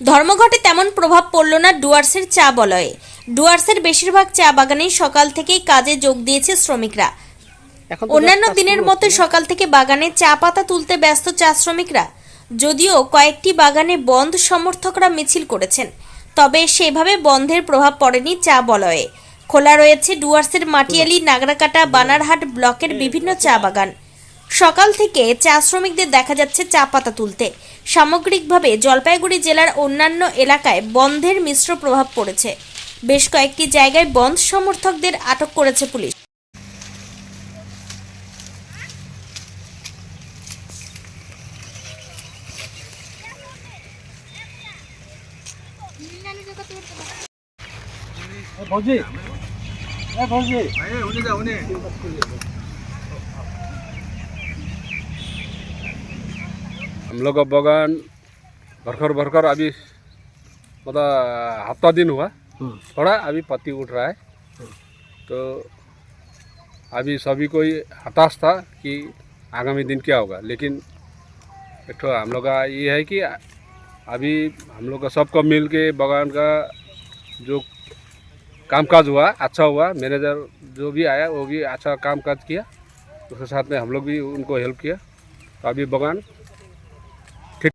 ধর্মঘটে তেমন প্রভাব পড়ল না ডুয়ার্সের চা বলয়ে ডুয়ার্সের বেশিরভাগ চা বাগানেই সকাল থেকেই কাজে যোগ দিয়েছে শ্রমিকরা। অন্যান্য দিনের মতো সকাল থেকে বাগানে চা পাতা তুলতে ব্যস্ত চা শ্রমিকরা। যদিও কয়েকটি বাগানে বন্ধ সমর্থকরা মিছিল করেছেন তবে সেভাবে বন্ধের প্রভাব পড়েনি চা বলয়ে খোলা রয়েছে ডুয়ার্সের মাটিয়ালি নাগরাকাটা বানারহাট ব্লকের বিভিন্ন চা। বাগান। সকাল থেকে চা শ্রমিকদের দেখা যাচ্ছে চা পাতা তুলতে। সামগ্রিকভাবে জলপাইগুড়ি জেলার অন্যান্য এলাকায় বন্ধের মিশ্র প্রভাব পড়েছে। বেশ কয়েকটি জায়গায় বন্ধ সমর্থকদের আটক করেছে পুলিশ। ভজি ভজি উনি যা উনি। हम लोग का बगान भरकर भरकर अभी मतलब हफ़्ता दिन हुआ। थोड़ा अभी पत्ती उठ रहा है। तो अभी सभी कोई हताश था कि आगामी दिन क्या होगा लेकिन एक ठो हम लोग का ये है कि अभी हम लोग का सबको मिल के बगान का जो कामकाज हुआ अच्छा हुआ मैनेजर जो भी आया वो भी अच्छा काम काज किया। उसके साथ में हम लोग भी उनको हेल्प किया। तो अभी बगान